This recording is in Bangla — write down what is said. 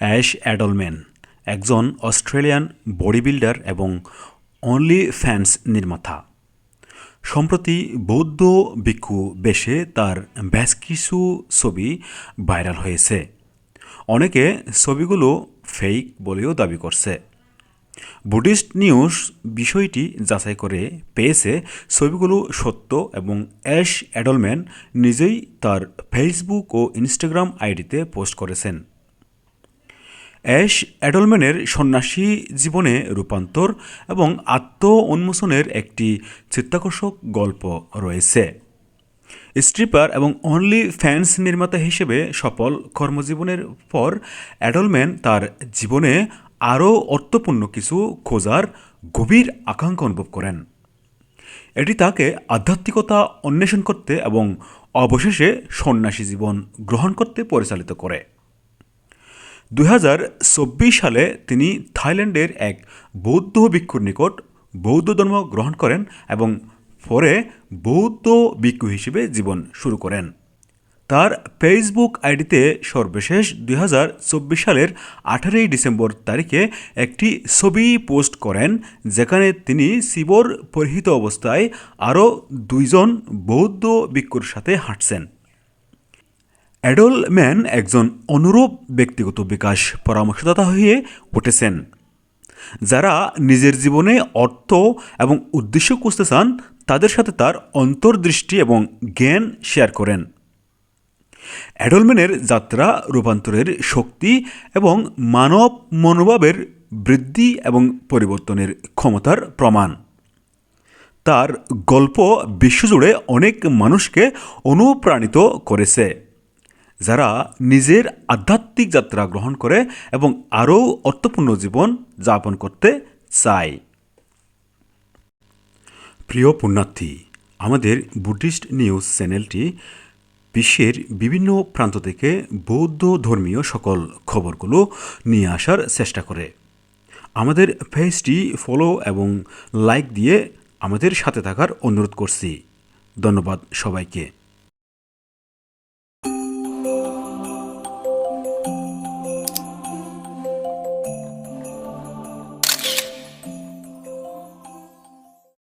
অ্যাশ অ্যাডলম্যান, একজন অস্ট্রেলিয়ান বডি বিল্ডার এবং অনলি ফ্যান্স নির্মাতা। সম্প্রতি বৌদ্ধ ভিক্ষু বেশে তার বেশ কিছু ছবি ভাইরাল হয়েছে। অনেকে ছবিগুলো ফেক বলেও দাবি করছে। বুদ্ধিস্ট নিউজ বিষয়টি যাচাই করে পেয়েছে ছবিগুলো সত্য এবং অ্যাশ অ্যাডলম্যান নিজেই তার ফেসবুক ও ইনস্টাগ্রাম আইডিতে পোস্ট করেছেন। অ্যাশ অ্যাডলম্যানের সন্ন্যাসী জীবনে রূপান্তর এবং আত্ম উন্মোচনের একটি চিত্তাকর্ষক গল্প রয়েছে। স্ট্রিপার এবং অনলি ফ্যান্স নির্মাতা হিসেবে সফল কর্মজীবনের পর অ্যাডলম্যান তার জীবনে আরও অর্থপূর্ণ কিছু খোঁজার গভীর আকাঙ্ক্ষা অনুভব করেন। এটি তাকে আধ্যাত্মিকতা অন্বেষণ করতে এবং অবশেষে সন্ন্যাসী জীবন গ্রহণ করতে পরিচালিত করে। দুই হাজার চব্বিশ সালে তিনি থাইল্যান্ডের এক বৌদ্ধ ভিক্ষুর নিকট বৌদ্ধ ধর্ম গ্রহণ করেন এবং পরে বৌদ্ধ ভিক্ষু হিসেবে জীবন শুরু করেন। তার ফেসবুক আইডিতে সর্বশেষ দুই হাজার চব্বিশ সালের আঠারোই ডিসেম্বর তারিখে একটি ছবি পোস্ট করেন, যেখানে তিনি শিবর পরিহিত অবস্থায় আরও দুইজন বৌদ্ধ ভিক্ষুর সাথে হাঁটছেন। অ্যাডলম্যান একজন অনুরূপ ব্যক্তিগত বিকাশ পরামর্শদাতা হয়ে উঠেছেন, যারা নিজের জীবনে অর্থ এবং উদ্দেশ্য খুঁজতে চান, তাদের সাথে তার অন্তর্দৃষ্টি এবং জ্ঞান শেয়ার করেন। অ্যাডলম্যানের যাত্রা রূপান্তরের শক্তি এবং মানব মনোভাবের বৃদ্ধি এবং পরিবর্তনের ক্ষমতার প্রমাণ। তার গল্প বিশ্বজুড়ে অনেক মানুষকে অনুপ্রাণিত করেছে। যারা নিজের আধ্যাত্মিক যাত্রা গ্রহণ করে এবং আরও অর্থপূর্ণ জীবন যাপন করতে চায়। প্রিয় পুণ্যার্থী, আমাদের বুদ্ধিস্ট নিউজ চ্যানেলটি বিশ্বের বিভিন্ন প্রান্ত থেকে বৌদ্ধ ধর্মীয় সকল খবরগুলো নিয়ে আসার চেষ্টা করে। আমাদের পেজটি ফলো এবং লাইক দিয়ে আমাদের সাথে থাকার অনুরোধ করছি। ধন্যবাদ সবাইকে।